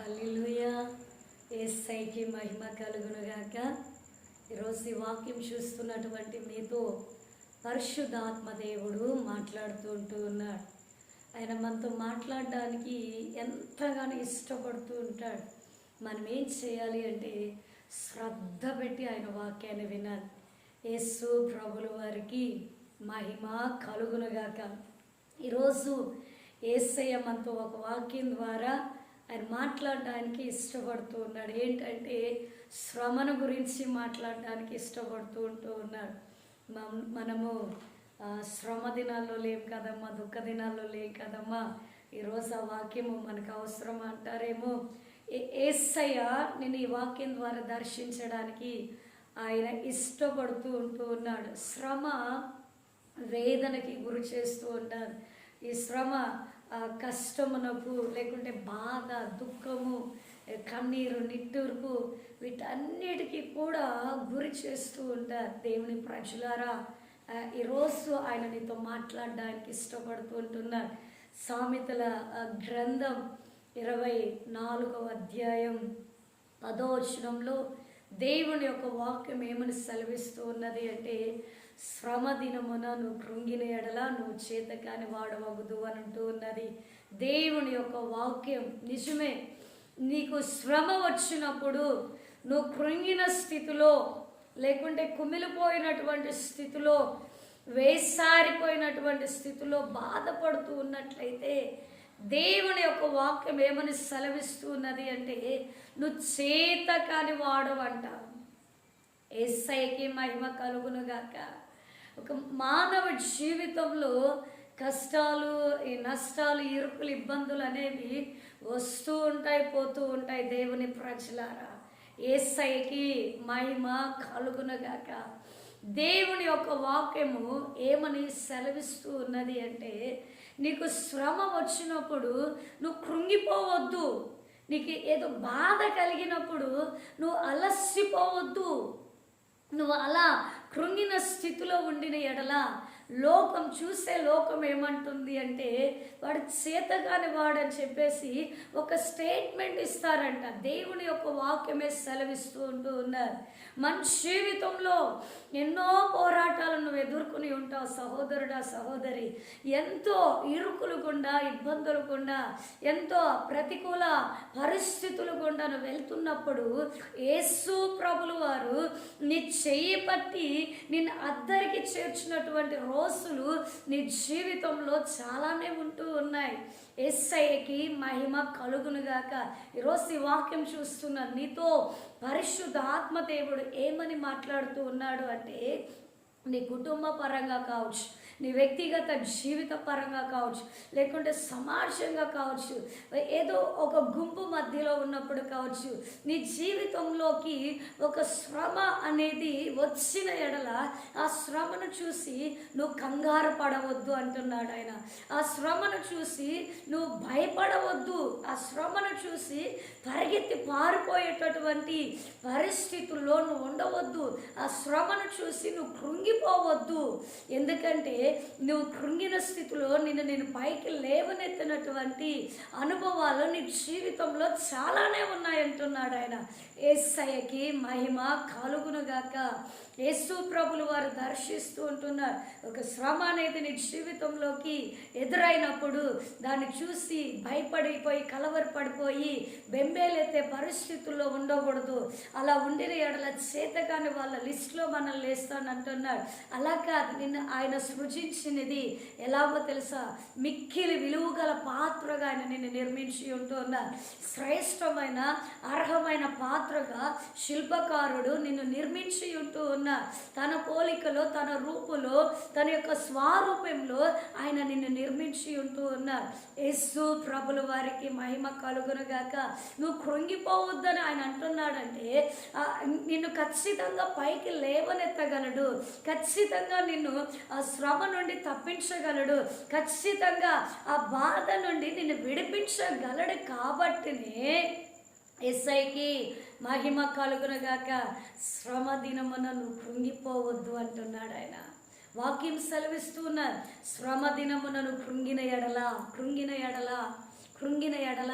హల్లెలూయ. ఏసైకి మహిమ కలుగునుగాక. ఈరోజు ఈ వాక్యం చూస్తున్నటువంటి మీతో పరిశుద్ధాత్మ దేవుడు మాట్లాడుతూ ఉంటూ ఉన్నాడు. ఆయన మనతో మాట్లాడడానికి ఎంతగానో ఇష్టపడుతూ ఉంటాడు. మనం ఏం చేయాలి అంటే శ్రద్ధ పెట్టి ఆయన వాక్యాన్ని వినాలి. యేసు ప్రభుల వారికి మహిమ కలుగునుగాక. ఈరోజు ఏసయ్య మనతో ఒక వాక్యం ద్వారా ఆయన మాట్లాడడానికి ఇష్టపడుతూ ఉన్నాడు. ఏంటంటే శ్రమను గురించి మాట్లాడడానికి ఇష్టపడుతూ ఉంటూ ఉన్నాడు. మనము శ్రమ దినాల్లో లేం కదమ్మా దుఃఖ దినాల్లో లేం కదమ్మా. ఈరోజు ఆ వాక్యము మనకు అవసరం అంటారేమో? ఏసయ్య నేను ఈ వాక్యం ద్వారా దర్శించడానికి ఆయన ఇష్టపడుతూ ఉంటూ ఉన్నాడు. శ్రమ వేదనకి గురి చేస్తూ ఉంటారు ఈ శ్రమ కష్టమునకు లేకుంటే బాధ దుఃఖము కన్నీరు నిట్టూర్పు వీటన్నిటికీ కూడా గురి చేస్తూ ఉంటారు దేవుని ప్రజలారా. ఈరోజు ఆయన నీతో మాట్లాడడానికి ఇష్టపడుతూ ఉంటున్నారు సామెతల గ్రంథం ఇరవై నాలుగవ అధ్యాయం పదోచనంలో దేవుని యొక్క వాక్యం ఏమని సెలవిస్తూ ఉన్నది అంటే శ్రమ దినమున నువ్వు కృంగిన ఎడల నువ్వు చేతకాని వాడవగదు అని అంటూ ఉన్నది. దేవుని యొక్క వాక్యం నిజమే. నీకు శ్రమ వచ్చినప్పుడు నువ్వు కృంగిన స్థితిలో లేకుంటే కుమిలిపోయినటువంటి స్థితిలో వేసారిపోయినటువంటి స్థితిలో బాధపడుతూ ఉన్నట్లయితే దేవుని యొక్క వాక్యం ఏమని సెలవిస్తూ ఉన్నది అంటే నువ్వు చేత కాని వాడవంట. ఎస్ఐకి మహిమ కలుగునుగాక. ఒక మానవ జీవితంలో కష్టాలు ఈ నష్టాలు ఇరుకులు ఇబ్బందులు అనేవి వస్తూ ఉంటాయి పోతూ ఉంటాయి దేవుని ప్రజలారా. ఏసైకి మహిమ కలుగునగాక. దేవుని యొక్క వాక్యము ఏమని సెలవిస్తూ ఉన్నది అంటే నీకు శ్రమ వచ్చినప్పుడు నువ్వు కృంగిపోవద్దు. నీకు ఏదో బాధ కలిగినప్పుడు నువ్వు అలసిపోవద్దు. నువ్వు అలా కృంగిన స్థితిలో ఉండిన ఎడల లోకం చూసే లోకం ఏమంటుంది అంటే వాడు చేతగాని వాడని చెప్పేసి ఒక స్టేట్మెంట్ ఇస్తారంట. దేవుని యొక్క వాక్యమే సెలవిస్తూ ఉంటూ ఉన్నారు. మన జీవితంలో ఎన్నో పోరాటాలను నువ్వు ఎదుర్కొని ఉంటావు సహోదరుడా సహోదరి. ఎంతో ఇరుకులు గుండా ఇబ్బందులు గుండా ఎంతో ప్రతికూల పరిస్థితులు గుండా నువ్వు వెళ్తున్నప్పుడు యేసు ప్రభులు వారు నీ చెయ్యి పట్టి నిన్ను అద్దరికి చేర్చినటువంటి రోజులు నీ జీవితంలో చాలానే ఉంటూ ఉన్నాయి. ఎస్ఐకి మహిమ కలుగునుగాక ఈరోజు ఈ వాక్యం చూస్తున్న నీతో పరిశుద్ధ ఆత్మదేవుడు ఏమని మాట్లాడుతూ ఉన్నాడు అంటే నీ కుటుంబ పరంగా కావచ్చు నీ వ్యక్తిగత జీవిత పరంగా కావచ్చు లేకుంటే సమాజంగా కావచ్చు ఏదో ఒక గుంపు మధ్యలో ఉన్నప్పుడు కావచ్చు నీ జీవితంలోకి ఒక శ్రమ అనేది వచ్చిన ఎడల ఆ శ్రమను చూసి నువ్వు కంగారు పడవద్దు అంటున్నాడు ఆయన. ఆ శ్రమను చూసి నువ్వు భయపడవద్దు. ఆ శ్రమను చూసి పరిగెత్తి పారిపోయేటటువంటి పరిస్థితుల్లో నువ్వు ఉండవద్దు. ఆ శ్రమను చూసి నువ్వు కృంగిపోవద్దు. ఎందుకంటే నువ్వు కృంగిన స్థితిలో నిన్ను నేను పైకి లేవనెత్తినటువంటి అనుభవాలు నీ జీవితంలో చాలానే ఉన్నాయంటున్నాడు ఆయన. ఏసయ్యకి మహిమ కలుగునుగాక. యేసు ప్రభులు వారు దర్శిస్తూ ఉంటున్నారు. ఒక శ్రమ అనేది నీ జీవితంలోకి ఎదురైనప్పుడు దాన్ని చూసి భయపడిపోయి కలవరపడిపోయి బెంబేలెత్తే పరిస్థితుల్లో ఉండకూడదు. అలా ఉండిన ఎడల చేతగాని వాళ్ళ లిస్టులో మనల్ని వేస్తానంటున్నాడు అలా కాదు నిన్ను ఆయన సృజించినది ఎలాగో తెలుసా? మిక్కిలి విలువగల పాత్రగా ఆయన నిన్ను నిర్మించి ఉంటున్నారు శ్రేష్టమైన అర్హమైన పాత్రగా శిల్పకారుడు నిన్ను నిర్మించి ఉంటూ ఉన్నారు తన పోలికలో తన రూపులో తన యొక్క స్వరూపంలో ఆయన నిన్ను నిర్మించి ఉంటూ ఉన్నారు. యేసు ప్రభుల వారికి మహిమ కలుగునుగాక నువ్వు కృంగిపోవద్దని ఆయన అంటున్నాడంటే నిన్ను ఖచ్చితంగా పైకి లేవనెత్తగలడు. ఖచ్చితంగా నిన్ను ఆ శ్రమ నుండి తప్పించగలడు. ఖచ్చితంగా ఆ బాధ నుండి నిన్ను విడిపించగలడు కాబట్టినే ఎస్ఐకి మహిమ కలుగునగాక శ్రమ దినమున నువ్వు కృంగిపోవద్దు అంటున్నాడు ఆయన. వాక్యం సెలవిస్తున్న శ్రమ దినమునను కృంగిన ఎడల కృంగిన ఎడల కృంగిన ఎడల.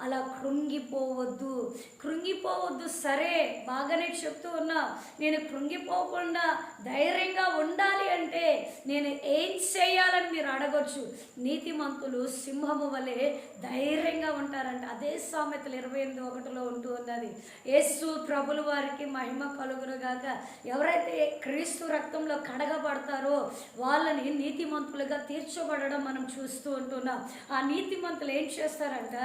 అలా కృంగిపోవద్దు. కృంగిపోవద్దు సరే బాగానే చెప్తూ ఉన్నా నేను కృంగిపోకుండా ధైర్యంగా ఉండాలి అంటే నేను ఏం చేయాలని మీరు అడగొచ్చు నీతిమంతులు సింహము వలె ధైర్యంగా ఉంటారంట. అదే సామెతలు ఇరవై ఎనిమిది ఒకటిలో ఉంటూ ఉన్నది. యేసు ప్రభుల వారికి మహిమ కలుగును గాక. ఎవరైతే క్రీస్తు రక్తంలో కడగబడతారో వాళ్ళని నీతిమంతులుగా తీర్చబడడం మనం చూస్తూ ఉంటున్నాం. ఆ నీతిమంతులు ఏం చేస్తారంట?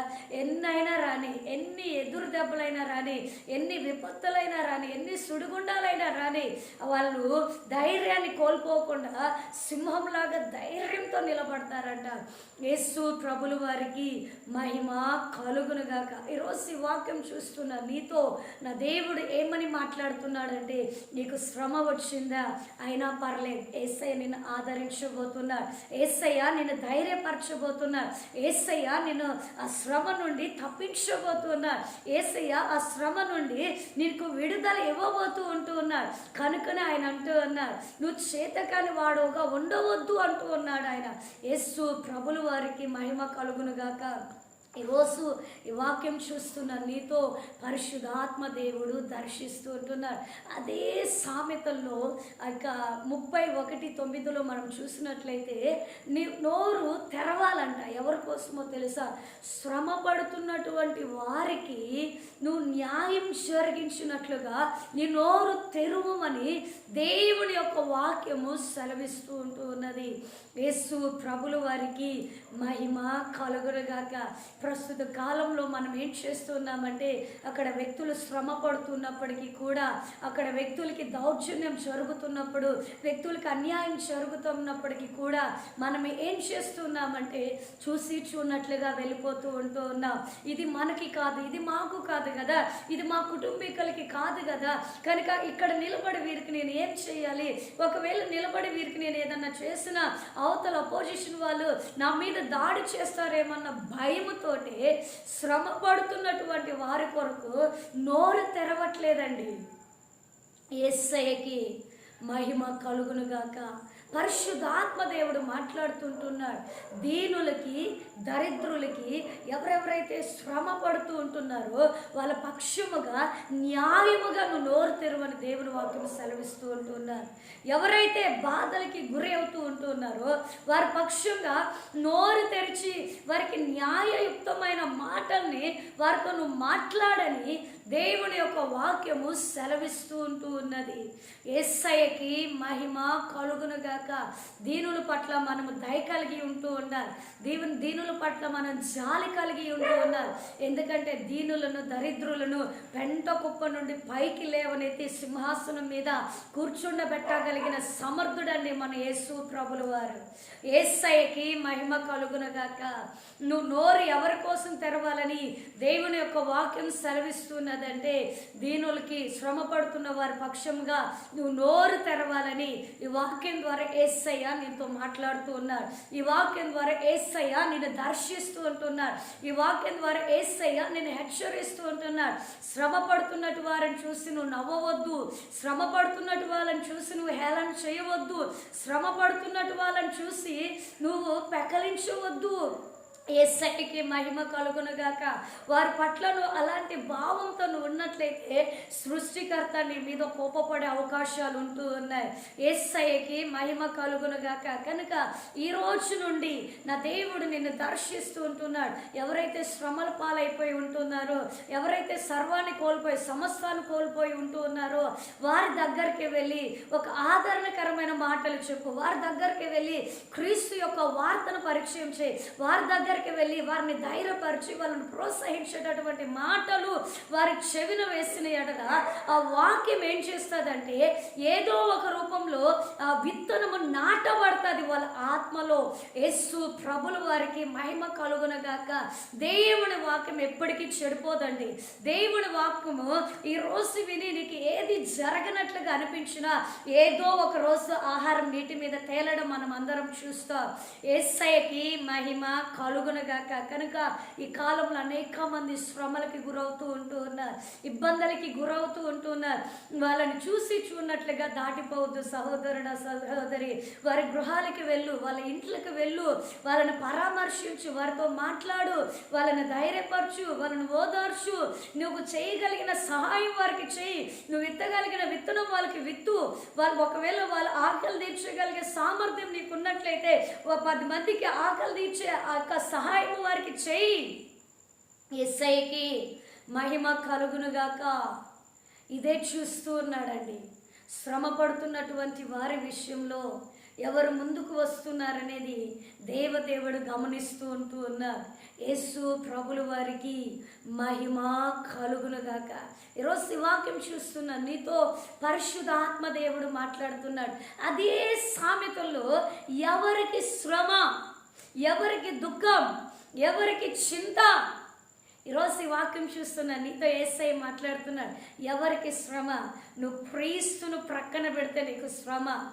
ఎన్నైనా రాని ఎన్ని ఎదురు దెబ్బలైనా రాని ఎన్ని విపత్తులైనా రాని ఎన్ని సుడిగుండాలైనా రాని వాళ్ళు ధైర్యాన్ని కోల్పోకుండా సింహంలాగా ధైర్యం ధైర్యంతో నిలబడతారంట. యేసు ప్రభులు వారికి మహిమ కలుగునుగాక ఈరోజు ఈ వాక్యం చూస్తున్న నీతో నా దేవుడు ఏమని మాట్లాడుతున్నాడంటే నీకు శ్రమ వచ్చిందా? అయినా పర్లేదు. ఏసయ్య నిన్ను ఆదరించబోతున్నాడు ఏసయ్య నిన్ను ధైర్యపరచబోతున్నాడు ఏసయ్య నిన్ను ఆ శ్రమ నుండి తప్పించబోతున్నాడు ఏసయ్య ఆ శ్రమ నుండి నీకు విడుదల ఇవ్వబోతూ ఉంటూ ఉన్నాడు కనుకనే ఆయన అంటూ ఉన్నాడు నువ్వు చేతకాని వాడుగా ఉండవద్దు అంటూ ఉన్నాడు. ఆయన యేసు ప్రభులు వారికి మహిమ కలుగును గాక ఈరోజు ఈ వాక్యం చూస్తున్న నీతో పరిశుధాత్మ దేవుడు దర్శిస్తూ ఉంటున్నారు అదే సామెతల్లో ఇంకా ముప్పై ఒకటి తొమ్మిదిలో మనం చూసినట్లయితే నీ నోరు తెరవాలంట. ఎవరి కోసమో తెలుసా? శ్రమ పడుతున్నటువంటి వారికి నువ్వు న్యాయం జరిగించినట్లుగా నీ నోరు తెరువమని దేవుని యొక్క వాక్యము సెలవిస్తూ ఉంటూ ఉన్నది యేసు ప్రభుల వారికి మహిమ కలుగురుగాక ప్రస్తుత కాలంలో మనం ఏం చేస్తున్నామంటే అక్కడ వ్యక్తులు శ్రమ పడుతున్నప్పటికీ కూడా అక్కడ వ్యక్తులకి దౌర్జన్యం జరుగుతున్నప్పుడు వ్యక్తులకి అన్యాయం జరుగుతున్నప్పటికీ కూడా మనం ఏం చేస్తున్నామంటే చూసి చూడనట్లుగా వెళ్ళిపోతూ ఉంటూ ఉన్నాం. ఇది మనకి కాదు ఇది మాకు కాదు కదా ఇది మా కుటుంబీకులకి కాదు కదా. కనుక ఇక్కడ నిలబడి వీరికి నేను ఏం చేయాలి? ఒకవేళ నిలబడి వీరికి నేను ఏదన్నా చేసిన అవతల అపోజిషన్ వాళ్ళు నా మీద దాడి చేస్తారేమన్న భయముతోటి శ్రమ పడుతున్నటువంటి వారి కొరకు నోరు తెరవట్లేదండి. ఎస్ఐకి మహిమ కలుగునుగాక. పరిశుద్ధాత్మ దేవుడు మాట్లాడుతుంటున్నాడు. దీనులకి దరిద్రులకి ఎవరెవరైతే శ్రమ పడుతూ ఉంటున్నారో వాళ్ళ పక్షముగా న్యాయముగా నువ్వు నోరు తెరువని దేవుని వాక్యం సెలవిస్తూ ఉంటున్నారు ఎవరైతే బాధలకి గురి అవుతూ ఉంటున్నారో వారి పక్షంగా నోరు తెరిచి వారికి న్యాయయుక్తమైన మాటల్ని వారితో నువ్వు మాట్లాడని దేవుని యొక్క వాక్యము సెలవిస్తూ ఉంటూ ఉన్నది ఎస్ఐకి మహిమ కలుగునుగాక. దీనుల పట్ల మనము దయ కలిగి ఉంటూ ఉండాలి. దీవుని దీనుల పట్ల మనం జాలి కలిగి ఉంటూ ఉండాలి. ఎందుకంటే దీనులను దరిద్రులను పెంట కుప్ప నుండి పైకి లేవనెత్తి సింహాసనం మీద కూర్చుండబెట్టగలిగిన సమర్థుడండి మన యేసు ప్రభులు వారు. ఏసైకి మహిమ కలుగునగాక నువ్వు నోరు ఎవరి కోసం తెరవాలని దేవుని యొక్క వాక్యం సెలవిస్తున్నదంటే దీనులకి శ్రమ పడుతున్న వారి పక్షంగా నువ్వు నోరు తెరవాలని ఈ వాక్యం ద్వారా ఏసయ్య నీతో మాట్లాడుతూ ఉన్నాడు. ఈ వాక్యం ద్వారా ఏసయ్య నిన్ను దర్శిస్తూ ఉంటున్నాడు. ఈ వాక్యం ద్వారా ఏసయ్య నిన్ను హెచ్చరిస్తూ ఉంటున్నాడు. శ్రమ పడుతున్నట్టు వారిని చూసి నువ్వు నవ్వవద్దు. శ్రమ పడుతున్నట్టు వాళ్ళని చూసి నువ్వు హేళన చేయవద్దు. శ్రమ పడుతున్నట్టు వాళ్ళని చూసి నువ్వు పెకలించవద్దు. ఏసైకి మహిమ కలుగునుగాక. వారి పట్ల అలాంటి భావంతో నువ్వు ఉన్నట్లయితే సృష్టికర్త నీ మీద కోపపడే అవకాశాలు ఉంటూ ఉన్నాయి. ఏసైకి మహిమ కలుగునుగాక. కనుక ఈ రోజు నుండి నా దేవుడు నిన్ను దర్శిస్తూ ఉంటున్నాడు. ఎవరైతే శ్రమల పాలైపోయి ఉంటున్నారో ఎవరైతే సర్వాన్ని కోల్పోయి సమస్తాన్ని కోల్పోయి ఉంటూ ఉన్నారో వారి దగ్గరికి వెళ్ళి ఒక ఆదరణకరమైన మాటలు చెప్పు. వారి దగ్గరికి వెళ్ళి క్రీస్తు యొక్క వార్తను పరిచయం చేయి. వారి దగ్గర దగ్గరికి వెళ్ళి వారిని ధైర్యపరిచి వాళ్ళని ప్రోత్సహించేటటువంటి మాటలు వారి చెవిన వేసిన ఎడల ఆ వాక్యం ఏం చేస్తుందంటే ఏదో ఒక రూపంలో ఆ విత్తనము నాటబడుతుంది వాళ్ళ ఆత్మలో. యేసు ప్రభుల వారికి మహిమ కలుగునగాక దేవుని వాక్యం ఎప్పటికీ చెడిపోదండి. దేవుని వాక్యము ఈ రోజు విని నీకు ఏది జరగనట్లుగా అనిపించినా ఏదో ఒక రోజు ఆహారం నీటి మీద తేలడం మనం అందరం చూస్తాం. ఎస్ఐకి మహిమ కలుగు కలుగునగాక కనుక ఈ కాలంలో అనేక మంది శ్రమలకి గురవుతూ ఉంటూ ఉన్నారు ఇబ్బందులకి గురవుతూ ఉంటూ ఉన్నారు. వాళ్ళని చూసి చూడనట్లుగా దాటిపోవద్దు సహోదరుడ సహోదరి. వారి గృహాలకి వెళ్ళు వాళ్ళ ఇంట్లోకి వెళ్ళు వాళ్ళని పరామర్శించు వారితో మాట్లాడు వాళ్ళని ధైర్యపరచు వాళ్ళని ఓదార్చు. నువ్వు చేయగలిగిన సహాయం వారికి చేయి నువ్వు విత్తగలిగిన విత్తనం వాళ్ళకి విత్తు. వాళ్ళు ఒకవేళ వాళ్ళ ఆకలి తీర్చగలిగే సామర్థ్యం నీకు ఉన్నట్లయితే ఒక పది మందికి ఆకలి తీర్చే ఆ యొక్క సహాయం వారికి చేయి. ఎస్ఐకి మహిమ కలుగునుగాక. ఇదే చూస్తూ ఉన్నాడండి. శ్రమ పడుతున్నటువంటి వారి విషయంలో ఎవరు ముందుకు వస్తున్నారనేది దేవదేవుడు గమనిస్తూ ఉంటూ ఉన్నారు. యేసు ప్రభుల వారికి మహిమ కలుగునుగాక. ఈరోజు శివాక్యం చూస్తున్నా నీతో పరిశుద్ధాత్మ దేవుడు మాట్లాడుతున్నాడు. అదే సామెతల్లో ఎవరికి శ్రమ ఎవరికి దుఃఖం ఎవరికి చింత? ఈరోజు ఈ వాక్యం చూస్తున్నా నీతో ఏసై మాట్లాడుతున్నాడు. ఎవరికి శ్రమ? నువ్వు క్రీస్తును ప్రక్కన పెడితే నీకు శ్రమ.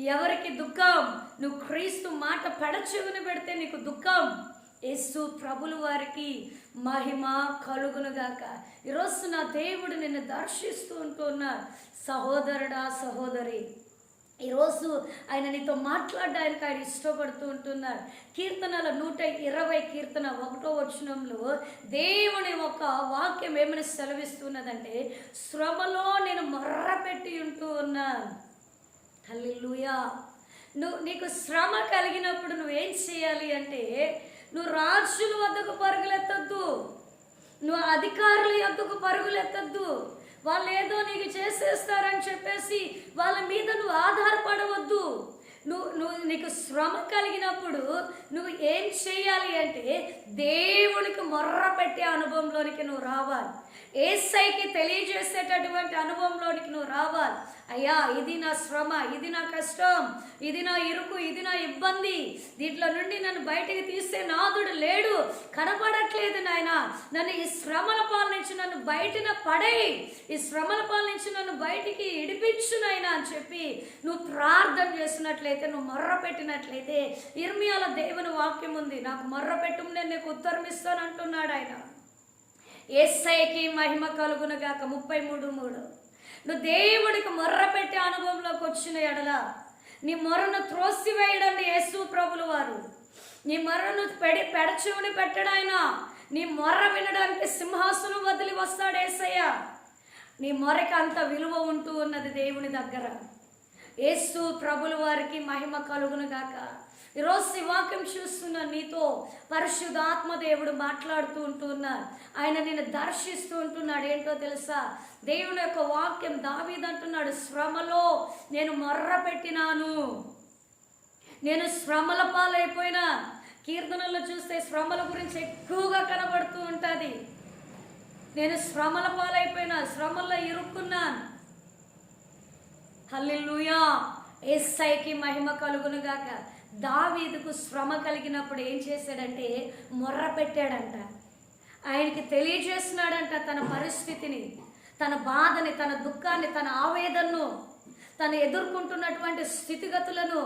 ఎవరికి దుఃఖం? నువ్వు క్రీస్తు మాట పెడచెవిని పెడితే నీకు దుఃఖం. యేసు ప్రభులు వారికి మహిమ కలుగునుగాక ఈరోజు నా దేవుడు నిన్ను దర్శిస్తూ ఉంటున్నాడు సహోదరుడా సహోదరి ఈరోజు ఆయన నీతో మాట్లాడడానికి ఆయన ఇష్టపడుతూ ఉంటున్నారు కీర్తనల నూట ఇరవై కీర్తన ఒకటో వచనంలో దేవుని ఒక వాక్యం ఏమైనా సెలవిస్తున్నదంటే శ్రమలో నేను మర్ర పెట్టి ఉంటూ ఉన్నాను. లూయా నువ్వు నీకు శ్రమ కలిగినప్పుడు నువ్వేం చేయాలి అంటే నువ్వు రాజుల వద్దకు పరుగులెత్తద్దు. నువ్వు అధికారుల యొద్దకు పరుగులెత్తద్దు. వాళ్ళు ఏదో నీకు చేసేస్తారని చెప్పేసి వాళ్ళ మీద నువ్వు ఆధారపడవద్దు. నువ్వు నువ్వు నీకు శ్రమ కలిగినప్పుడు నువ్వు ఏం చేయాలి అంటే దేవునికి మొర్ర పెట్టే అనుభవంలోనికి నువ్వు రావాలి. ఏసైకి తెలియజేసేటటువంటి అనుభవంలోనికి నువ్వు రావాలి. అయ్యా ఇది నా శ్రమ ఇది నా కష్టం ఇది నా ఇరుకు ఇది నా ఇబ్బంది. దీంట్లో నుండి నన్ను బయటికి తీసే నాదుడు లేడు. కనపడట్లేదు నాయన. నన్ను ఈ శ్రమల పాల నుంచి నన్ను బయటన పడేయి. ఈ శ్రమల పాల నుంచి నన్ను బయటికి ఇడిపించు నాయన అని చెప్పి నువ్వు ప్రార్థన చేసినట్లయితే నువ్వు మొర్ర పెట్టినట్లయితే ఇర్మియాల దేవుని వాక్యం ఉంది. నాకు మొర్ర పెట్టుము నేను నీకు ఉత్తరం ఇస్తానంటున్నాడు ఆయన. ఏసైకి మహిమ కలుగునగాక ముప్పై మూడు మూడు. నువ్వు దేవుడికి మొర్ర పెట్టే అనుభవంలోకి వచ్చిన ఎడల నీ మొర్రను త్రోసివేయడండి యేసు ప్రభుల వారు. నీ మొర్రను పెడి పెడచూని పెట్టడాయన నీ మొర్ర వినడానికి సింహాసనం వదిలి వస్తాడు ఏసయ్య. నీ మొరకి అంత విలువ ఉంటూ ఉన్నది దేవుని దగ్గర. యేసు ప్రభుల వారికి మహిమ కలుగును గాక. ఈరోజు ఈ చూస్తున్న నీతో పరిశుద్ధాత్మ దేవుడు మాట్లాడుతూ ఉంటున్నారు ఆయన నిన్ను దర్శిస్తూ ఉంటున్నాడు. ఏంటో తెలుసా? దేవుని యొక్క వాక్యం దావీదంటున్నాడు శ్రమలో నేను మొర్ర పెట్టినాను. నేను శ్రమల పాలైపోయినా. కీర్తనల్లో చూస్తే శ్రమల గురించి ఎక్కువగా కనబడుతూ ఉంటుంది. నేను శ్రమల పాలైపోయినా శ్రమల్లో ఇరుక్కున్నాను. హల్లెలూయా. ఎస్ఐకి మహిమ కలుగునుగాక. దావీదుకు శ్రమ కలిగినప్పుడు ఏం చేశాడంటే మొర్ర పెట్టాడంట. ఆయనకి తెలియజేస్తున్నాడంట తన పరిస్థితిని తన బాధని తన దుఃఖాన్ని తన ఆవేదనను తను ఎదుర్కొంటున్నటువంటి స్థితిగతులను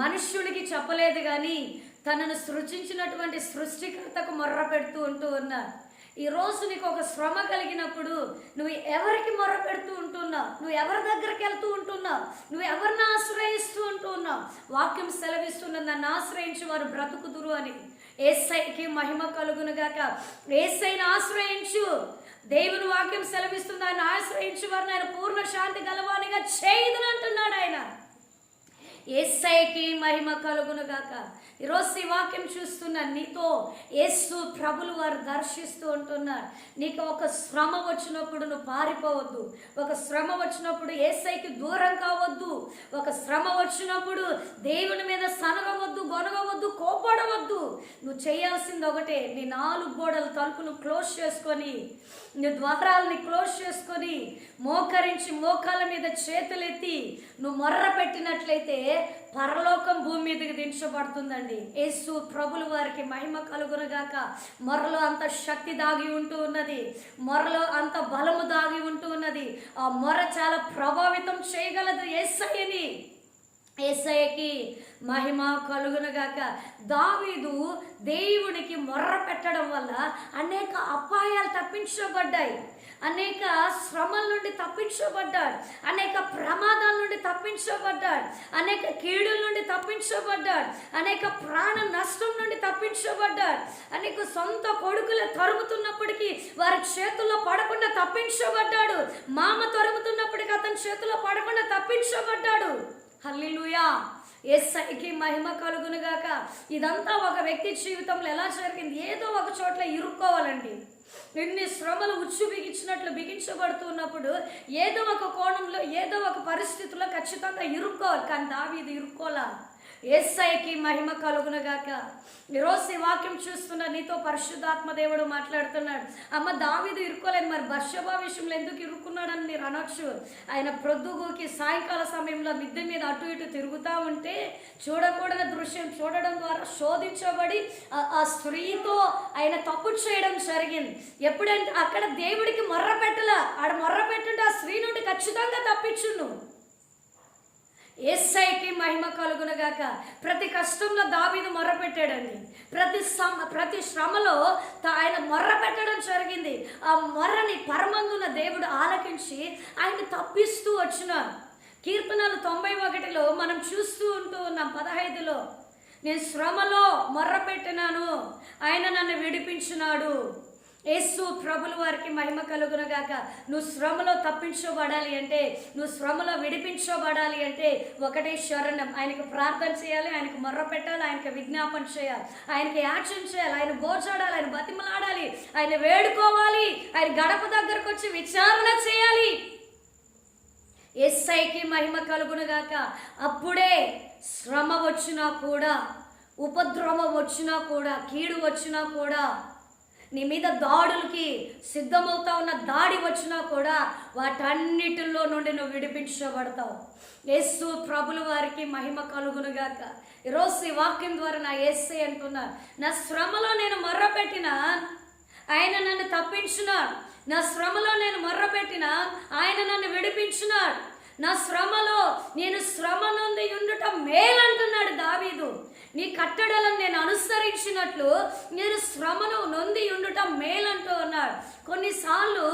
మనుష్యుడికి చెప్పలేదు కానీ తనను సృజించినటువంటి సృష్టికర్తకు మొర్ర పెడుతూ ఉంటూ ఉన్నారు. ఈ రోజు నీకు ఒక శ్రమ కలిగినప్పుడు నువ్వు ఎవరికి మొర పెడుతూ ఉంటున్నావు? నువ్వు ఎవరి దగ్గరికి వెళ్తూ ఉంటున్నావు? నువ్వు ఎవరిని ఆశ్రయిస్తూ ఉంటున్నావు? వాక్యం సెలవిస్తున్న నన్ను ఆశ్రయించి వారు బ్రతుకుదురు అని. ఏసైకి మహిమ కలుగునుగాక ఏసైని ఆశ్రయించు. దేవుని వాక్యం సెలవిస్తుంది ఆయన ఆశ్రయించు వారిని ఆయన పూర్ణ శాంతి గలవానిగా చేయదని అంటున్నాడు ఆయన. ఏసైకి మహిమ కలుగును గాక. ఈరోజు ఈ వాక్యం చూస్తున్న నీతో ఏసు ప్రభులు వారు దర్శిస్తూ ఉంటున్నారు. నీకు ఒక శ్రమ వచ్చినప్పుడు నువ్వు పారిపోవద్దు. ఒక శ్రమ వచ్చినప్పుడు ఏసైకి దూరం కావద్దు. ఒక శ్రమ వచ్చినప్పుడు దేవుని మీద సనగవద్దు గొనగవద్దు కోపడవద్దు. నువ్వు చేయాల్సింది ఒకటే నీ నాలుగు గోడల తలుపును క్లోజ్ చేసుకొని నీ ద్వారాలని క్లోజ్ చేసుకొని మోకరించి మోకాల మీద చేతులెత్తి నువ్వు మొర్ర పెట్టినట్లయితే పరలోకం భూమి మీదకి దించబడుతుందండి. యేసు ప్రభులు వారికి మహిమ కలుగునగాక. మొరలో అంత శక్తి దాగి ఉంటూ ఉన్నది. మొరలో అంత బలము దాగి ఉంటూ ఉన్నది. ఆ మొర చాలా ప్రభావితం చేయగలదు ఏసయ్యని ఏసైకి మహిమ కలుగునగాక దావీదు దేవునికి మొర్ర పెట్టడం వల్ల అనేక అపాయాలు తప్పించబడ్డాయి. అనేక శ్రమల నుండి తప్పించబడ్డాడు. అనేక ప్రమాదాల నుండి తప్పించబడ్డాడు. అనేక కీడుల నుండి తప్పించబడ్డాడు. అనేక ప్రాణ నష్టం నుండి తప్పించబడ్డాడు. అనేక సొంత కొడుకులు తరుముతున్నప్పటికీ వారి చేతుల్లో పడకుండా తప్పించబడ్డాడు. మామ తరుముతున్నప్పటికీ అతని చేతుల్లో పడకుండా తప్పించబడ్డాడు. హల్లిలుయా. ఎస్ఐకి మహిమ కలుగును గాక. ఇదంతా ఒక వ్యక్తి జీవితంలో ఎలా జరిగింది? ఏదో ఒక చోట్ల ఇరుక్కోవాలండి. ఎన్ని శ్రమలు ఉచ్చు బిగించినట్లు బిగించబడుతున్నప్పుడు ఏదో ఒక కోణంలో ఏదో ఒక పరిస్థితుల్లో ఖచ్చితంగా ఇరుక్కోవాలి. కానీ దావీది ఇరుక్కోలా? ఎస్ఐకి మహిమ కలుగునగాక. ఈరోజు ఈ వాక్యం చూస్తున్న నీతో పరిశుద్ధాత్మ దేవుడు మాట్లాడుతున్నాడు. అమ్మ దావీదు ఇరుక్కోలేదు మరి బర్షభా విషయంలో ఎందుకు ఇరుక్కున్నాడని మీరు అనొచ్చు. ఆయన ప్రొద్దుగుకి సాయంకాల సమయంలో మిద్దె మీద అటు ఇటు తిరుగుతూ ఉంటే చూడకూడని దృశ్యం చూడడం ద్వారా శోధించబడి ఆ- స్త్రీతో ఆయన తప్పు చేయడం జరిగింది. ఎప్పుడంటే అక్కడ దేవుడికి మొర్ర పెట్టలా ఆడ మొర్ర పెట్టుంటే ఆ స్త్రీ నుండి ఖచ్చితంగా తప్పించును. ఏసైకి మహిమ కలుగునగాక. ప్రతి కష్టంలో దావీదు మొర్రపెట్టాడండి ప్రతి సమ ప్రతి శ్రమలో ఆయన మొర్ర పెట్టడం జరిగింది. ఆ మొర్రని పరమందున దేవుడు ఆలకించి ఆయన తప్పిస్తూ వచ్చినారు. కీర్తనలు తొంభై ఒకటిలో మనం చూస్తూ ఉంటూ ఉన్నాం పదహైదులో. నేను శ్రమలో మొర్ర పెట్టినాను ఆయన నన్ను విడిపించినాడు. యేసు ప్రభుల వారికి మహిమ కలుగునగాక. నువ్వు శ్రమలో తప్పించబడాలి అంటే నువ్వు శ్రమలో విడిపించబడాలి అంటే ఒకటే శరణం. ఆయనకు ప్రార్థన చేయాలి ఆయనకు మొర్ర పెట్టాలి ఆయనకు విజ్ఞాపన చేయాలి. ఆయనకి యాక్షన్ చేయాలి ఆయన గోచాడాలి ఆయన బతిమలాడాలి ఆయన వేడుకోవాలి ఆయన గడప దగ్గరకు వచ్చి విచారణ చేయాలి. ఎస్ఐకి మహిమ కలుగునగాక. అప్పుడే శ్రమ వచ్చినా కూడా ఉపద్రవం వచ్చినా కూడా కీడు వచ్చినా కూడా నీ మీద దాడులకి సిద్ధమవుతా ఉన్న దాడి వచ్చినా కూడా వాటన్నిటిలో నుండి నువ్వు విడిపించబడతావు. యేసు ప్రభుల వారికి మహిమ కలుగునుగాక. ఈరోజు ఈ వాక్యం ద్వారా నా ఎస్సే అంటున్నారు నా శ్రమలో నేను మొర్రపెట్టిన ఆయన నన్ను తప్పించున్నాడు నా శ్రమలో నేను మొర్రపెట్టిన ఆయన నన్ను విడిపించున్నాడు నా శ్రమలో నేను శ్రమ నుండి ఉండటం మేలంటున్నాడు దావీదు. నీ కట్టడలను నేను అనుసరించినట్లు నేను శ్రమను నొంది ఉండుట మేలంటూ ఉన్నాడు కొన్నిసార్లు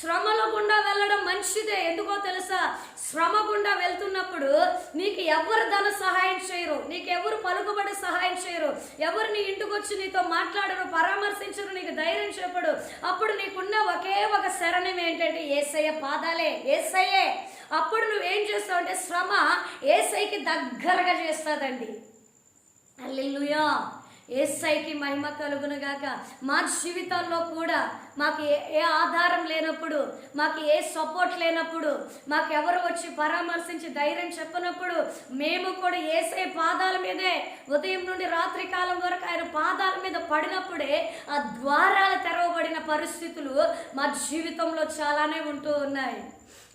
శ్రమల గుండా వెళ్ళడం మంచిదే. ఎందుకో తెలుసా? శ్రమ గుండా వెళ్తున్నప్పుడు నీకు ఎవరు ధన సహాయం చేయరు? నీకు ఎవరు పలుకుబడి సహాయం చేయరు? ఎవరు నీ ఇంటికి వచ్చి నీతో మాట్లాడరు? పరామర్శించరు? నీకు ధైర్యం చెప్పడు? అప్పుడు నీకున్న ఒకే ఒక శరణం ఏంటంటే ఏసయ్య పాదాలే. ఏసయ్యే! అప్పుడు నువ్వేం చేస్తావు అంటే శ్రమ ఏసైకి దగ్గరగా చేస్తుందండి. అల్లెలుయా. ఏసైకి మహిమ కలుగునుగాక. మా జీవితాల్లో కూడా మాకు ఏ ఏ ఆధారం లేనప్పుడు మాకు ఏ సపోర్ట్ లేనప్పుడు మాకు ఎవరు వచ్చి పరామర్శించి ధైర్యం చెప్పినప్పుడు మేము కూడా ఏసే పాదాల మీదే ఉదయం నుండి రాత్రి కాలం వరకు ఆయన పాదాల మీద పడినప్పుడే ఆ ద్వారాలు తెరవబడిన పరిస్థితులు మా జీవితంలో చాలానే ఉంటూ ఉన్నాయి.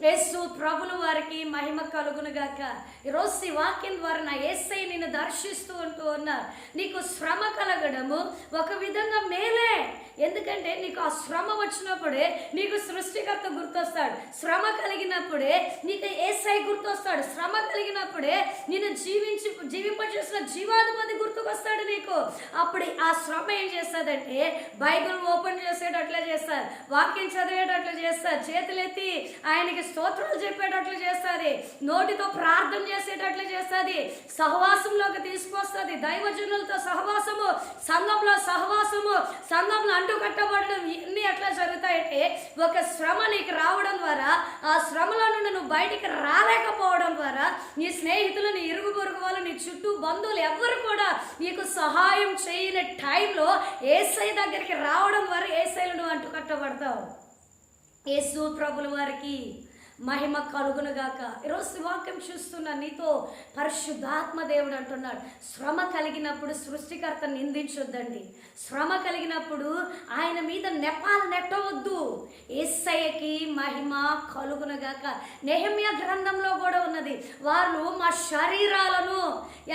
యేసు ప్రభులు వారికి మహిమ కలుగునుగాక. ఈరోజు ఈ వాక్యం ద్వారా నా ఏసై నిన్ను దర్శిస్తూ ఉంటూ ఉన్నారు. నీకు శ్రమ కలగడము ఒక విధంగా మేలే. ఎందుకంటే నీకు ఆ శ్రమ వచ్చినప్పుడే నీకు సృష్టికర్త గుర్తొస్తాడు. శ్రమ కలిగినప్పుడే నీకు ఏసై గుర్తొస్తాడు. శ్రమ కలిగినప్పుడే నేను జీవించి జీవింపచేసిన జీవాధిపతి గుర్తుకొస్తాడు నీకు. అప్పుడు ఆ శ్రమ ఏం చేస్తుందంటే బైబిల్ ఓపెన్ చేసేటట్లే చేస్తారు. వాక్యం చదివేటట్లు చేస్తారు. చేతులెత్తి ఆయనకి స్తోత్రాలు చెప్పేటట్లు చేస్తుంది నోటితో ప్రార్థన చేసేటట్లు చేస్తుంది సహవాసంలోకి తీసుకొస్తుంది దైవజనులతో సహవాసము సంఘంలో సహవాసము సంఘంలో అంటు కట్టబడడం ఇవన్నీ ఎట్లా జరుగుతాయంటే ఒక శ్రమ నీకు రావడం ద్వారా ఆ శ్రమలో నుండి నువ్వు బయటికి రాలేకపోవడం ద్వారా నీ స్నేహితులు నీ ఇరుగు పొరుగు వాళ్ళు నీ చుట్టూ బంధువులు ఎవ్వరు కూడా నీకు సహాయం చేయని టైంలో ఏసై దగ్గరికి రావడం ద్వారా ఏసైలు నువ్వు అంటు కట్టబడతావు యేసు ప్రభుల వారికి మహిమ కలుగునుగాక. ఈరోజు శివాక్యం చూస్తున్న నీతో పరిశుద్ధాత్మ దేవుడు అంటున్నాడు. శ్రమ కలిగినప్పుడు సృష్టికర్త నిందించొద్దండి. శ్రమ కలిగినప్పుడు ఆయన మీద నెపాలు నెట్టవద్దు. ఏసయ్యకి మహిమ కలుగునుగాక. నెహమ్య గ్రంథంలో కూడా ఉన్నది వాళ్ళు మా శరీరాలను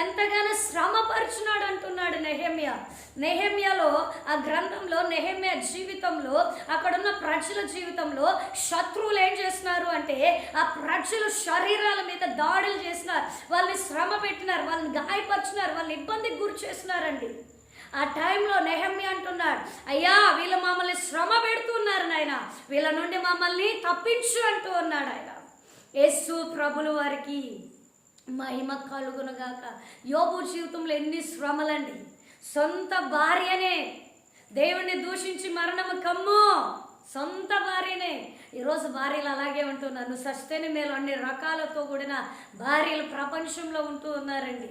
ఎంతగానో శ్రమపరుచున్నాడు అంటున్నాడు నెహమ్య. నెహమ్యలో ఆ గ్రంథంలో నెహమ్య జీవితంలో అక్కడున్న ప్రజల జీవితంలో శత్రువులు ఏం చేస్తున్నారు అంటే అంటే ఆ ప్రజలు శరీరాల మీద దాడులు చేసినారు. వాళ్ళని శ్రమ పెట్టినారు. వాళ్ళని గాయపరిచినారు. వాళ్ళని ఇబ్బందికి గురి చేసినారండి. ఆ టైంలో నెహమ్మి అంటున్నాడు అయ్యా వీళ్ళు మమ్మల్ని శ్రమ పెడుతున్నారు నాయన. వీళ్ళ నుండి మమ్మల్ని తప్పించు అంటూ ఉన్నాడు ఆయన. యేసు ప్రభులు వారికి మహిమ కలుగునుగాక యోగు జీవితంలో ఎన్ని శ్రమలండి. సొంత భార్యనే దేవుణ్ణి దూషించి మరణము కమ్ము. సొంత భార్యనే. ఈరోజు భార్యలు అలాగే ఉంటున్నారు నువ్వు సస్తేని మేలు. అన్ని రకాలతో కూడిన భార్యలు ప్రపంచంలో ఉంటూ ఉన్నారండి.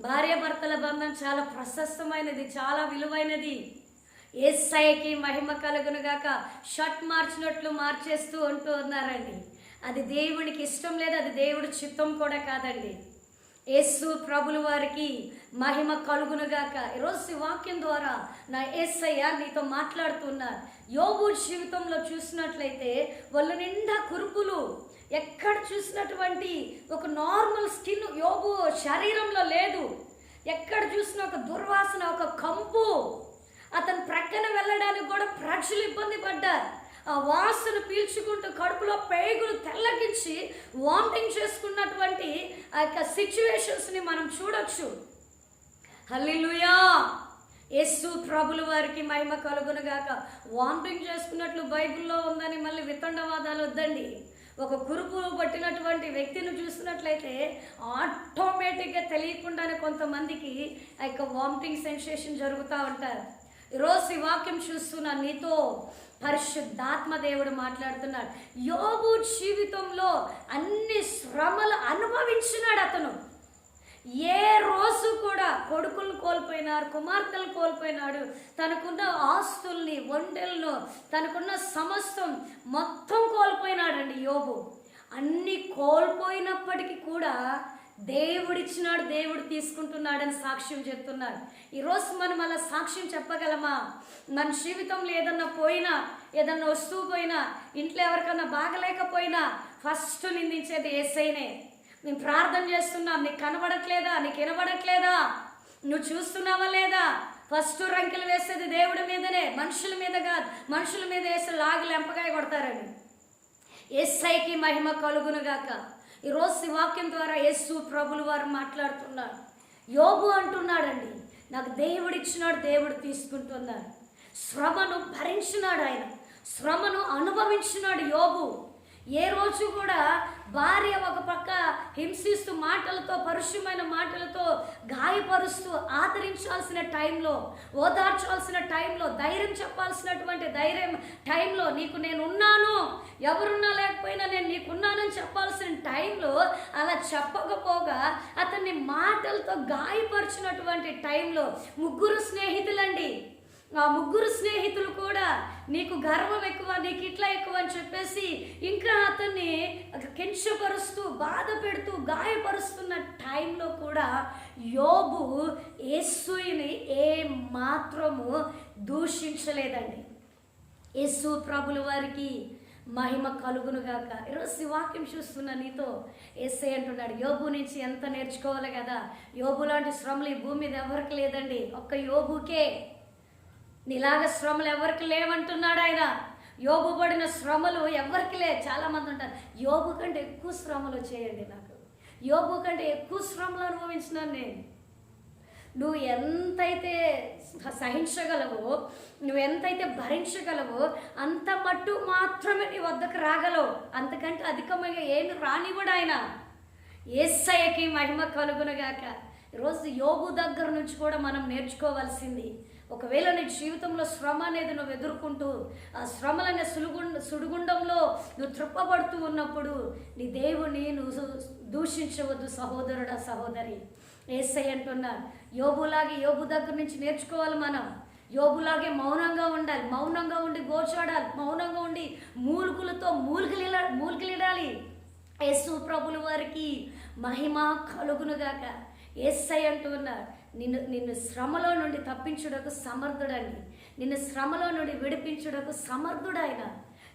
భార్యాభర్తల బంధం చాలా ప్రశస్తమైనది చాలా విలువైనది. ఏసైకి మహిమ కలుగునుగాక షర్ట్ మార్చినట్లు మార్చేస్తూ ఉంటూ ఉన్నారండి. అది దేవునికి ఇష్టం లేదు అది దేవుడి చిత్తం కూడా కాదండి. యేసు ప్రభుల వారికి మహిమ కలుగునుగాక ఈరోజు వాక్యం ద్వారా నా ఏసయ్య నీతో మాట్లాడుతున్నారు యోగు జీవితంలో చూసినట్లయితే వాళ్ళ నిండా కురుపులు. ఎక్కడ చూసినటువంటి ఒక నార్మల్ స్కిన్ యోగు శరీరంలో లేదు. ఎక్కడ చూసినా ఒక దుర్వాసన ఒక కంపు. అతను ప్రక్కన వెళ్ళడానికి కూడా ప్రజలు ఇబ్బంది పడ్డారు. ఆ వాసన పీల్చుకుంటూ కడుపులో పేగులు తెల్లగించి వామిటింగ్ చేసుకున్నటువంటి ఆ యొక్క సిచ్యువేషన్స్ని మనం చూడొచ్చు. హల్లిలుయా! యేసు ప్రభుల వారికి మహిమ కలుగునుగాక వామిటింగ్ చేసుకున్నట్లు బైబిల్లో ఉందని మళ్ళీ వితండవాదాలు వద్దండి. ఒక కురుపు పట్టినటువంటి వ్యక్తిని చూసినట్లయితే ఆటోమేటిక్గా తెలియకుండానే కొంతమందికి ఆ యొక్క వామిటింగ్ సెన్సేషన్ జరుగుతూ ఉంటారు. ఈరోజు ఈ వాక్యం చూస్తున్నా నీతో పరిశుద్ధాత్మ దేవుడు మాట్లాడుతున్నాడు. యోబు జీవితంలో అన్ని శ్రమలు అనుభవించినాడు అతను. ఏ రోజు కూడా కొడుకులు కోల్పోయినారు కుమార్తెలు కోల్పోయినాడు. తనకున్న ఆస్తుల్ని ఒంటెలను తనకున్న సమస్తం మొత్తం కోల్పోయినాడండి యోబు. అన్ని కోల్పోయినప్పటికీ కూడా దేవుడిచ్చినాడు దేవుడు తీసుకుంటున్నాడని సాక్ష్యం చెప్తున్నాడు ఈరోజు మనం అలా సాక్ష్యం చెప్పగలమా? మన జీవితంలో ఏదన్నా పోయినా ఏదన్నా వస్తువు పోయినా ఇంట్లో ఎవరికన్నా బాగలేకపోయినా ఫస్ట్ నిందించేది ఏసైనే. నేను ప్రార్థన చేస్తున్నాం నీకు కనబడట్లేదా? నీకు వినబడట్లేదా? నువ్వు చూస్తున్నావా లేదా? ఫస్ట్ రంకెలు వేసేది దేవుడి మీదనే మనుషుల మీద కాదు. మనుషుల మీద వేసి లాగి ఎంపకాయ కొడతారని. ఎస్ఐకి మహిమ కలుగునుగాక. ఈరోజు శివాక్యం ద్వారా యేసు ప్రభులు వారు మాట్లాడుతున్నారు. యోగు అంటున్నాడండి నాకు దేవుడు ఇచ్చినాడు దేవుడు తీసుకుంటున్నాడు. శ్రమను భరించినాడు ఆయన. శ్రమను అనుభవించినాడు యోగు ఏ రోజు కూడా భార్య ఒక పక్క హింసిస్తూ మాటలతో పరుషమైన మాటలతో గాయపరుస్తూ ఆదరించాల్సిన టైంలో ఓదార్చాల్సిన టైంలో ధైర్యం చెప్పాల్సినటువంటి ధైర్యం టైంలో నీకు నేను ఉన్నాను ఎవరున్నా లేకపోయినా నేను నీకున్నానని చెప్పాల్సిన టైంలో అలా చెప్పకపోగా అతన్ని మాటలతో గాయపరిచినటువంటి టైంలో ముగ్గురు స్నేహితులండి. మా ముగ్గురు స్నేహితులు కూడా నీకు గర్వం ఎక్కువ నీకు ఇట్లా ఎక్కువ అని చెప్పేసి ఇంకా అతన్ని కించపరుస్తూ బాధ పెడుతూ గాయపరుస్తున్న టైంలో కూడా యోబు యేసుని ఏ మాత్రము దూషించలేదండి. యేసు ప్రభుల వారికి మహిమ కలుగునుగాక ఈరోజు ఈ వాక్యం చూస్తున్న నీతో ఎస్ఐ అంటున్నాడు యోబు నుంచి ఎంత నేర్చుకోవాలి కదా? యోబు లాంటి శ్రమలు ఈ భూమి మీద ఎవరికి లేదండి? ఒక్క యోబుకే. నీలాగ శ్రమలు ఎవరికి లేవంటున్నాడు ఆయన? యోగు పడిన శ్రమలు ఎవరికి లే చాలామంది ఉంటారు. యోగు కంటే ఎక్కువ శ్రమలు చేయండి నాకు. యోగు కంటే ఎక్కువ శ్రమలు అనుభవించినాను నేను. నువ్వు ఎంతైతే సహించగలవో నువ్వు ఎంతైతే భరించగలవో అంత మట్టు మాత్రమే నీ వద్దకు రాగలవు. అంతకంటే అధికమైన ఏమి రానివ్వడు ఆయన. ఏసయ్యకి మహిమ కలుగునగాక. ఈరోజు యోగు దగ్గర నుంచి కూడా మనం నేర్చుకోవాల్సింది ఒకవేళ నీ జీవితంలో శ్రమ అనేది నువ్వు ఎదుర్కొంటూ ఆ శ్రమలనే సులుగుండ సుడిగుండంలో నువ్వు తృప్పబడుతూ ఉన్నప్పుడు నీ దేవుని నువ్వు దూషించవద్దు సహోదరుడా సహోదరి. ఏసై అంటున్నారు యోబులాగే యోబు దగ్గర నుంచి నేర్చుకోవాలి మనం. యోబులాగే మౌనంగా ఉండాలి మౌనంగా ఉండి గోచాడాలి మౌనంగా ఉండి మూలుగులతో మూలుగులిలా మూలుగులిడాలి. యేసు ప్రభుల వారికి మహిమ కలుగునుగాక. ఏసై అంటున్నారు నిన్ను నిన్ను శ్రమలో నుండి తప్పించుటకు సమర్థుడండి నిన్ను శ్రమలో నుండి విడిపించుటకు సమర్థుడైన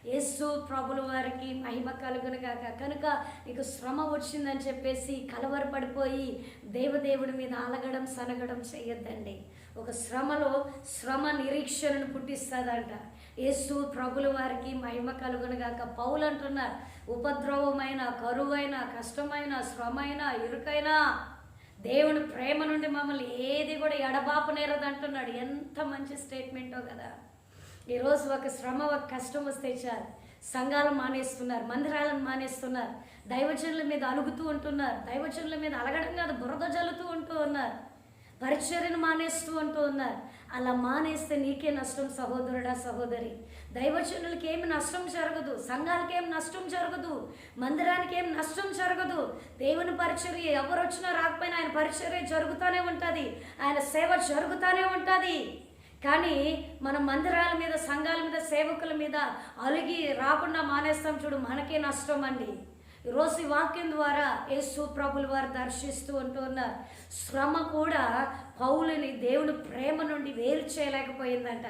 యేసు ప్రభుల వారికి మహిమ కలుగునుగాక కనుక నీకు శ్రమ వచ్చిందని చెప్పేసి కలవరపడిపోయి దేవదేవుడి మీద అలగడం సనగడం చేయొద్దండి. ఒక శ్రమలో శ్రమ నిరీక్షణను పుట్టిస్తుందంట. యేసు ప్రభుల వారికి మహిమ కలుగునుగాక పౌలు అంటున్నారు ఉపద్రవమైన కరువైన కష్టమైన శ్రమైన ఇరుకైనా దేవుని ప్రేమ నుండి మమ్మల్ని ఏది కూడా ఎడబాపు నేరదు అంటున్నాడు ఎంత మంచి స్టేట్మెంటో కదా. ఈరోజు ఒక శ్రమ ఒక కష్టం వస్తే చాలు. సంఘాలు మానేస్తున్నారు మందిరాలను మానేస్తున్నారు దైవజనుల మీద అలుగుతూ ఉంటున్నారు దైవజనుల మీద అలగడం కాదు బురద జల్లుతూ ఉంటూ ఉన్నారు. పరిచర్యను మానేస్తూ ఉంటూ ఉన్నారు. అలా మానేస్తే నీకే నష్టం సహోదరుడా సహోదరి. దైవజనులకి ఏమి నష్టం జరగదు సంఘాలకి ఏం నష్టం జరగదు మందిరానికి ఏం నష్టం జరగదు. దేవుని పరిచర్య ఎవరు వచ్చినా రాకపోయినా ఆయన పరిచర్య జరుగుతూనే ఉంటుంది. ఆయన సేవ జరుగుతూనే ఉంటుంది. కానీ మన మందిరాల మీద సంఘాల మీద సేవకుల మీద అలిగి రాకుండా మానేస్తాం చూడు మనకే నష్టం అండి. ఈరోజు ఈ వాక్యం ద్వారా యేసు ప్రభులు వారు దర్శిస్తూ ఉంటూ ఉన్నారు. శ్రమ కూడా పౌలని దేవుని ప్రేమ నుండి వేరు చేయలేకపోయిందంట.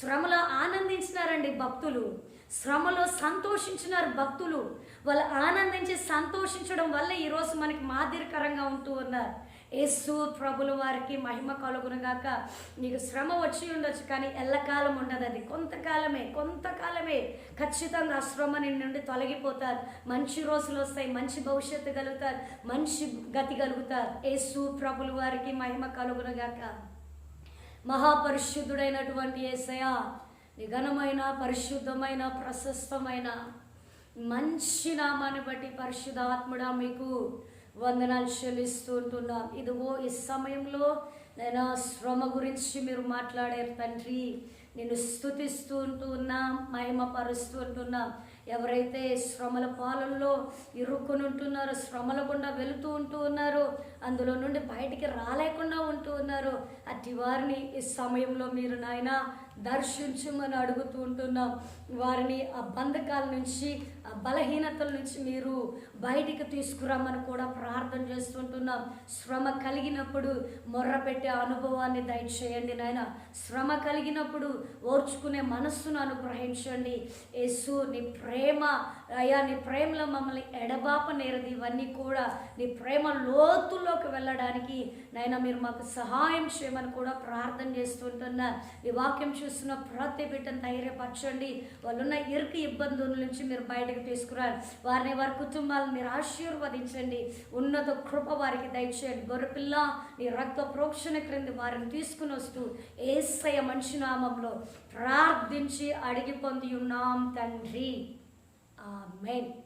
శ్రమలో ఆనందించినారండి భక్తులు. శ్రమలో సంతోషించినారు భక్తులు. వాళ్ళు ఆనందించి సంతోషించడం వల్ల ఈరోజు మనకి మాదిరికరంగా ఉంటూ ఉన్నారు. యేసు ప్రభుల వారికి మహిమ కలుగునుగాక నీకు శ్రమ వచ్చి ఉండొచ్చు కానీ ఎల్లకాలం ఉండదు అది. కొంతకాలమే కొంతకాలమే ఖచ్చితంగా ఆ శ్రమ నీ నుండి తొలగిపోతారు. మంచి రోజులు వస్తాయి మంచి భవిష్యత్తు కలుగుతారు మంచి గతి కలుగుతారు. యేసు ప్రభుల వారికి మహిమ కలుగునుగాక మహాపరిశుద్ధుడైనటువంటి ఏసయ నిఘనమైన పరిశుద్ధమైన ప్రశస్తమైన మంచి నామాన్ని బట్టి పరిశుద్ధాత్ముడా మీకు. వందనాలు చెల్లిస్తూ ఉంటున్నాం. ఇదిగో ఈ సమయంలో నేను శ్రమ గురించి మీరు మాట్లాడారు తండ్రి. నేను స్థుతిస్తూ ఉంటూ ఉన్నాం మహిమపరుస్తూ ఉంటున్నాం. ఎవరైతే శ్రమల పాలల్లో ఇరుక్కుని ఉంటున్నారో శ్రమల గుండా వెళుతూ ఉంటూ ఉన్నారో అందులో నుండి బయటికి రాలేకుండా ఉంటూ ఉన్నారో అట్టి వారిని ఈ సమయంలో మీరు నాయన దర్శించమని అడుగుతూ ఉంటున్నాం. వారిని ఆ బంధకాల నుంచి ఆ బలహీనతల నుంచి మీరు బయటికి తీసుకురమ్మని కూడా ప్రార్థన చేస్తుంటున్నాం శ్రమ కలిగినప్పుడు మొర్ర పెట్టే అనుభవాన్ని దయచేయండి నాయన. శ్రమ కలిగినప్పుడు ఓర్చుకునే మనస్సును అనుగ్రహించండి. యేసు నీ ప్రేమ అయ్యా నీ ప్రేమలో మమ్మల్ని ఎడబాప నేరది. ఇవన్నీ కూడా నీ ప్రేమ లోతుల్లోకి వెళ్ళడానికి నాయన మీరు మాకు సహాయం చేయమని కూడా ప్రార్థన చేస్తుంటున్నా ఈ వాక్యం చూస్తున్న ప్రతి బిడ్డను ధైర్యపరచండి. వాళ్ళున్న ఇరుకు ఇబ్బందుల నుంచి మీరు బయటకు తీసుకురాలి. వారిని వారి కుటుంబాలను మీరు ఆశీర్వదించండి. ఉన్నత కృప వారికి దయచేయండి. గొర్రెపిల్ల నీ రక్త ప్రోక్షణ క్రింది వారిని తీసుకుని వస్తూ ఏసయ మంచి నామంలో ప్రార్థించి అడిగి పొంది ఉన్నాం తండ్రి. ఆమెన్.